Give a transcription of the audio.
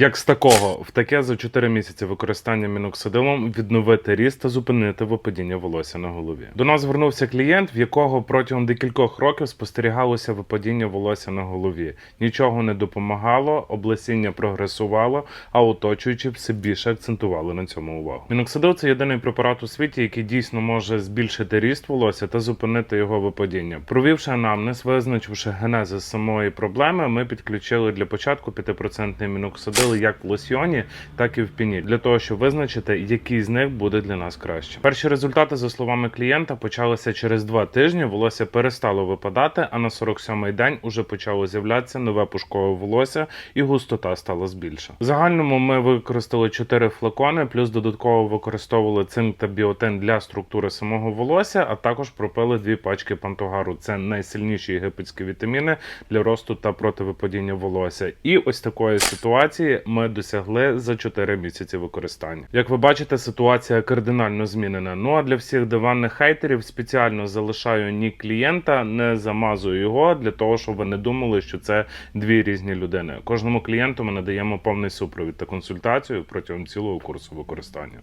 Як з такого в таке за 4 місяці використання міноксидилом відновити ріст та зупинити випадіння волосся на голові. До нас звернувся клієнт, в якого протягом декількох років спостерігалося випадіння волосся на голові. Нічого не допомагало, облесіння прогресувало, а оточуючі все більше акцентували на цьому увагу. Міноксидил це єдиний препарат у світі, який дійсно може збільшити ріст волосся та зупинити його випадіння. Провівши анамнез, визначивши генезис самої проблеми, ми підключили для початку 5% міноксидил як в лосьйоні, так і в піні, для того, щоб визначити, який з них буде для нас краще. Перші результати, за словами клієнта, почалися через два тижні. Волосся перестало випадати, а на 47-й день уже почало з'являтися нове пушкове волосся, і густота стала збільша. В загальному ми використали 4 флакони, плюс додатково використовували цинк та біотин для структури самого волосся, а також пропили дві пачки пантогару. Це найсильніші єгипетські вітаміни для росту та противипадіння волосся. І ось такої ситуації ми досягли за 4 місяці використання. Як ви бачите, ситуація кардинально змінена. Ну а для всіх диванних хейтерів спеціально залишаю нік клієнта, не замазую його для того, щоб ви не думали, що це дві різні людини. Кожному клієнту ми надаємо повний супровід та консультацію протягом цілого курсу використання.